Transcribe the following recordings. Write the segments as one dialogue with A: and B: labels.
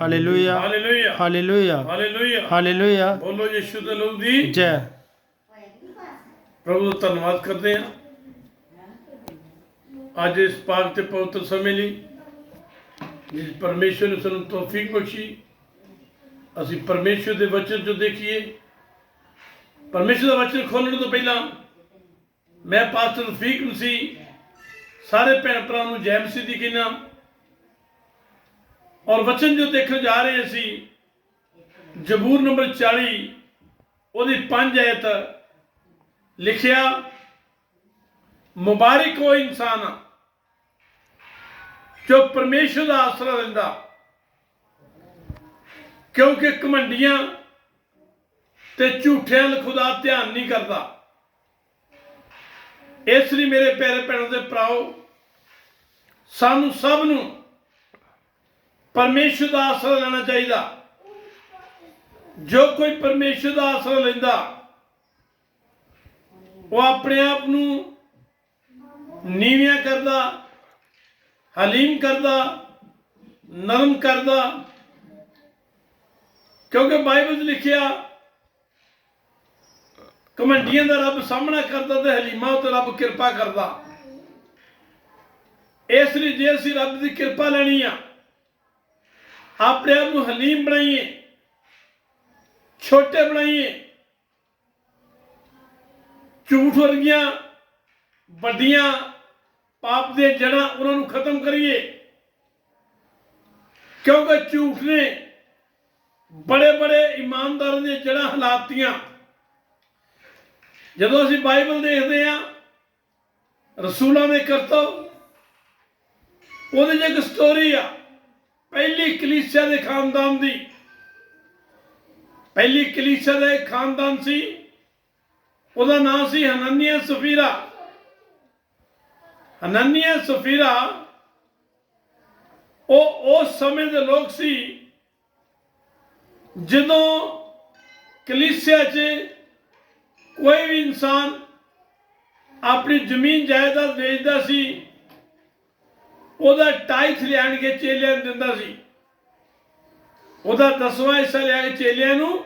A: Hallelujah
B: hallelujah
A: hallelujah
B: hallelujah
A: hallelujah
B: ਬੋਲੋ ਯਿਸੂ ਦੇ ਨਾਮ ਦੀ।
A: ਜੈ।
B: ਪ੍ਰਭੂ ਦਾ ਧੰਨਵਾਦ ਕਰਦੇ ਹਾਂ। ਅੱਜ ਇਸ ਪਾਕ ਤੇ ਪਵਿੱਤਰ ਸਮੇਂ ਲਈ ਜਿਸ ਪਰਮੇਸ਼ਵਰ ਨੇ ਸਾਨੂੰ ਤੌਫੀਕ ਬਖਸ਼ੀ ਅਸੀਂ ਪਰਮੇਸ਼ਵਰ ਦੇ ਵਚਨ ਜੋ ਦੇਖੀਏ। ਪਰਮੇਸ਼ਵਰ ਦਾ ਵਚਨ ਖੋਲਣ ਤੋਂ ਪਹਿਲਾਂ ਮੈਂ ਪਾਸਟਰ ਰਫੀਕ ਮਸੀਹ ਸਾਰੇ ਭੈਣ ਭਰਾ ਨੂੰ ਜੈ ਮਸੀਹ ਦੀ ਕਹਿੰਦਾ ਔਰ ਵਚਨ ਜੋ ਦੇਖਣ ਜਾ ਰਹੇ ਅਸੀਂ, ਜਬੂਰ ਨੰਬਰ 40 ਉਹਦੀ 5 ਆਇਤ ਲਿਖਿਆ, ਮੁਬਾਰਕ ਹੋ ਇਨਸਾਨ, ਜੋ ਪਰਮੇਸ਼ਰ ਦਾ ਆਸਰਾ ਲੈਂਦਾ ਕਿਉਂਕਿ ਕਮੰਡੀਆਂ ਤੇ ਝੂਠਿਆਂ ਵੱਲ ਖੁਦਾ ਧਿਆਨ ਨਹੀਂ ਕਰਦਾ। ਇਸ ਲਈ ਮੇਰੇ ਪਿਆਰੇ ਭੈਣਾਂ ਦੇ ਭਰਾਓ, ਸਾਨੂੰ ਸਭ ਨੂੰ ਪਰਮੇਸ਼ਰ ਦਾ ਆਸਰਾ ਲੈਣਾ ਚਾਹੀਦਾ। ਜੋ ਕੋਈ ਪਰਮੇਸ਼ਰ ਦਾ ਆਸਰਾ ਲੈਂਦਾ, ਉਹ ਆਪਣੇ ਆਪ ਨੂੰ ਨੀਵਿਆਂ ਕਰਦਾ, ਹਲੀਮ ਕਰਦਾ, ਨਰਮ ਕਰਦਾ। ਕਿਉਂਕਿ ਬਾਈਬਲ 'ਚ ਲਿਖਿਆ ਕਮੰਡੀਆਂ ਦਾ ਰੱਬ ਸਾਹਮਣਾ ਕਰਦਾ ਤੇ ਹਲੀਮਾਂ ਉਤੇ ਰੱਬ ਕਿਰਪਾ ਕਰਦਾ। ਇਸ ਲਈ ਜੇ ਅਸੀਂ ਰੱਬ ਦੀ ਕਿਰਪਾ ਲੈਣੀ ਆ ਆਪਣੇ ਆਪ ਨੂੰ ਹਲੀਮ ਬਣਾਈਏ, ਛੋਟੇ ਬਣਾਈਏ। ਝੂਠ ਵਰਗੀਆਂ ਵੱਡੀਆਂ ਪਾਪ ਦੇ ਜੜਾਂ ਉਹਨਾਂ ਨੂੰ ਖਤਮ ਕਰੀਏ। ਕਿਉਂਕਿ ਝੂਠ ਨੇ ਬੜੇ ਬੜੇ ਇਮਾਨਦਾਰਾਂ ਦੀਆਂ ਜੜਾਂ ਹਲਾਤੀਆਂ। ਜਦੋਂ ਅਸੀਂ ਬਾਈਬਲ ਦੇਖਦੇ ਹਾਂ, ਰਸੂਲਾਂ ਦੇ ਕਰਤਵ ਉਹਦੇ 'ਚ ਇੱਕ ਸਟੋਰੀ ਆ। ਪਹਿਲੀ ਕਲੀਸਿਆ ਦੇ ਖਾਨਦਾਨ ਦੀ। ਪਹਿਲੀ ਕਲੀਸਿਆ ਦਾ ਇੱਕ ਖਾਨਦਾਨ ਸੀ। ਉਹਦਾ ਨਾਮ ਸੀ ਹਨਨੀਆ ਸਫੀਰਾ। ਹਨਨੀਆ ਸਫੀਰਾ, ਉਹ ਉਸ ਸਮੇਂ ਦੇ ਲੋਕ ਸੀ ਜਦੋਂ ਕਲੀਸਿਆ 'ਚ ਕੋਈ ਵੀ ਇਨਸਾਨ ਆਪਣੀ ਜ਼ਮੀਨ ਜਾਇਦਾਦ ਵੇਚਦਾ ਸੀ ਉਹਦਾ ਟਾਈਥ ਲਿਆਣ ਕੇ ਚੇਲਿਆਂ ਨੂੰ ਦਿੰਦਾ ਸੀ। ਉਹਦਾ ਦਸਵਾਂ ਹਿੱਸਾ ਲਿਆ ਕੇ ਚੇਲਿਆਂ ਨੂੰ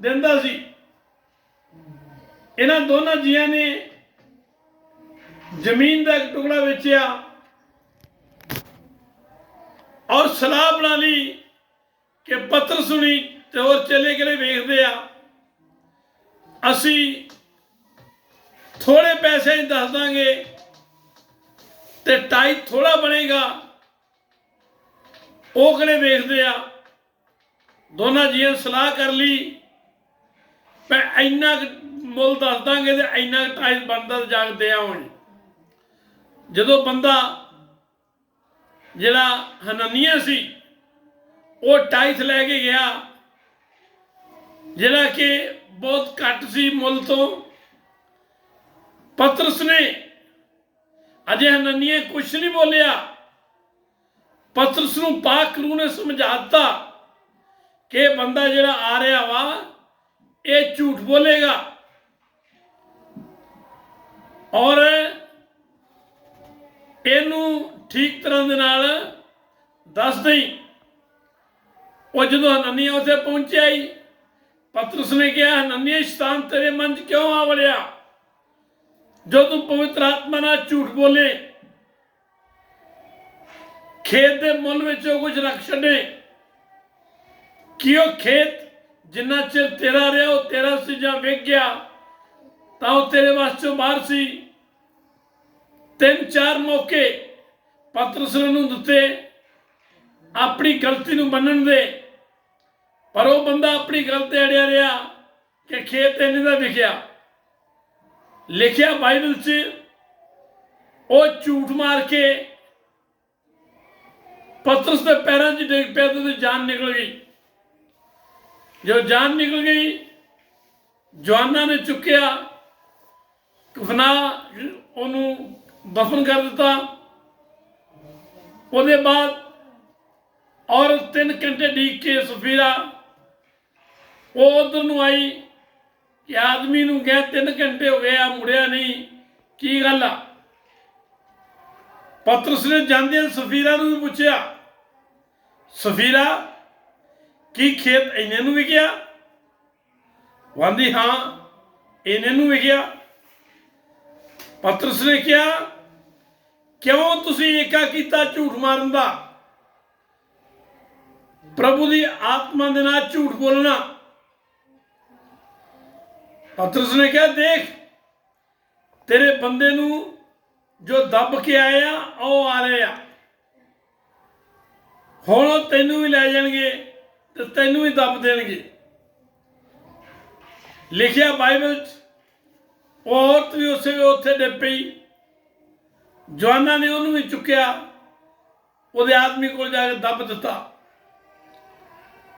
B: ਦਿੰਦਾ ਸੀ। ਇਹਨਾਂ ਦੋਨਾਂ ਜੀਆਂ ਨੇ ਜ਼ਮੀਨ ਦਾ ਇੱਕ ਟੁਕੜਾ ਵੇਚਿਆ ਔਰ ਸਲਾਹ ਬਣਾ ਲਈ ਕਿ ਪੱਤਰ ਸੁਣੀ ਤੇ ਹੋਰ ਚੇਲੇ ਕਿਹੜੇ ਵੇਖਦੇ ਆ। ਅਸੀਂ ਥੋੜੇ ਪੈਸੇ ਹੀ ਦੱਸ ਦਾਂਗੇ ਤੇ ਟਾਈ ਥੋੜਾ ਬਣੇਗਾ। ਉਹ ਕਿਹੜੇ ਵੇਖਦੇ ਆ? ਦੋਨਾਂ ਜੀਆਂ ਸਲਾਹ ਕਰ ਲਈ। ਮੈਂ ਇੰਨਾ ਕੁ ਮੁੱਲ ਦੱਸ ਦਾਂਗੇ ਤੇ ਇੰਨਾ ਟਾਈਮ ਬਣਦਾ ਜਾਗਦੇ ਆਉਣ ਜਦੋਂ ਬੰਦਾ ਜਿਹੜਾ ਹਨਨੀਆ ਸੀ, ਉਹ ਟਾਈਥ ਲੈ ਕੇ ਗਿਆ। ਜਿਹੜਾ ਕਿ ਬਹੁਤ ਘੱਟ ਸੀ ਮੁੱਲ ਤੋਂ। ਪਤਰਸ ਨੇ ਅਜੇ ਹਨਨੀਆ ਕੁਝ ਨਹੀਂ ਬੋਲਿਆ। ਪਤਰਸ ਨੂੰ ਪਾਕ ਰੂ ਨੇ ਸਮਝਾਤਾ ਕਿ ਇਹ ਬੰਦਾ ਜਿਹੜਾ ਆ ਰਿਹਾ ਵਾ, ਇਹ ਝੂਠ ਬੋਲੇਗਾ। ਔਰ ਇਹਨੂੰ ਠੀਕ ਤਰ੍ਹਾਂ ਦੇ ਨਾਲ ਦੱਸ ਦੇਈ। ਉਹ ਜਦੋਂ ਹਨਨੀਆ ਉੱਥੇ ਪਹੁੰਚਿਆ ਹੀ ਪਤਰਸ ਨੇ ਕਿਹਾ ਹਨਨੀਆ ਸ਼ੈਤਾਨ ਤੇਰੇ ਮਨ 'ਚ ਕਿਉਂ ਆ ਵੜਿਆ? ਜੋ ਤੂੰ ਪਵਿੱਤਰ ਆਤਮਾ ਨਾਲ ਝੂਠ ਬੋਲੇ, ਖੇਤ ਦੇ ਮੁੱਲ ਵਿੱਚ ਉਹ ਕੁਝ ਰੱਖ ਛੱਡੇ ਕਿ ਉਹ ਖੇਤ ਜਿੰਨਾ ਚਿਰ ਤੇਰਾ ਰਿਹਾ, ਉਹ ਤੇਰਾ ਸੀ ਜਾਂ ਵਿਕ ਗਿਆ, ਤਾਂ ਉਹ ਤੇਰੇ ਵਾਸਤੇ ਬਾਹਰ ਸੀ। ਤਿੰਨ ਚਾਰ ਮੌਕੇ ਪਤਰਸ ਨੂੰ ਦਿੱਤੇ, ਆਪਣੀ ਗਲਤੀ ਨੂੰ ਮੰਨਣ ਦੇ, ਪਰ ਉਹ ਬੰਦਾ ਆਪਣੀ ਗਲਤੀ ਅੜਿਆ ਰਿਹਾ ਕਿ ਖੇਤ ਇਹਨੇ ਦਾ ਵਿਖਿਆ ਲਿਖਿਆ ਬਾਈਬਲ 'ਚ, ਉਹ ਝੂਠ ਮਾਰ ਕੇ ਪਤਰਸ ਦੇ ਪੈਰਾਂ 'ਚ ਡਿੱਗ ਪਿਆ ਤੇ ਉਹਦੀ ਜਾਨ ਨਿਕਲ ਗਈ। ਜੋ ਜਾਨ ਨਿਕਲ ਗਈ, ਜਵਾਨਾਂ ਨੇ ਚੁੱਕਿਆ, ਕਫਨਾ ਉਹਨੂੰ ਦਫਨ ਕਰ ਦਿੱਤਾ। ਉਹਦੇ ਬਾਅਦ ਔਰ 3 ਘੰਟੇ ਡੀਕ ਕੇ ਸਫੀਰਾ, ਉਹ ਉਧਰ ਨੂੰ ਆਈ। ਕਿ ਆਦਮੀ ਨੂੰ ਗਏ 3 ਘੰਟੇ ਹੋ ਗਏ, ਆ ਮੁੜਿਆ ਨਹੀਂ। ਕੀ ਗੱਲ ਆ? ਪਤਰਸ ਨੇ ਜਾਂਦੇ ਸਫੀਰਾ ਨੂੰ ਵੀ ਪੁੱਛਿਆ, ਸਫੀਰਾ, ਕੀ ਖੇਤ ਇਹਨੇ ਨੂੰ ਵਿਕਿਆ? ਵਾਂਦੀ, ਹਾਂ ਇਹਨੇ ਨੂੰ ਵਿਕਿਆ। ਪਤਰਸ ਨੇ ਕਿਹਾ, ਕਿਉਂ ਤੁਸੀਂ ਏਕਾ ਕੀਤਾ ਝੂਠ ਮਾਰਨ ਦਾ? ਪ੍ਰਭੂ ਦੀ ਆਤਮਾ ਦੇ ਨਾਲ ਝੂਠ ਬੋਲਣਾ। ਪਤਰਸ ਨੇ ਕਿਹਾ, ਦੇਖ, ਤੇਰੇ ਬੰਦੇ ਨੂੰ ਜੋ ਦੱਬ ਕੇ ਆਏ ਆ, ਉਹ ਆ ਰਹੇ ਆ। ਹੁਣ ਉਹ ਤੈਨੂੰ ਵੀ ਲੈ ਜਾਣਗੇ ਤੇ ਤੈਨੂੰ ਵੀ ਦੱਬ ਦੇਣਗੇ। ਲਿਖਿਆ ਬਾਈਬਲ 'ਚ, ਉਹ ਔਰਤ ਵੀ ਉਸੇ ਵੇ ਉੱਥੇ ਡਿੱਗ ਪਈ। ਜਵਾਨਾਂ ਨੇ ਉਹਨੂੰ ਵੀ ਚੁੱਕਿਆ। ਉਹਦੇ ਆਦਮੀ ਕੋਲ ਜਾ ਕੇ ਦੱਬ ਦਿੱਤਾ।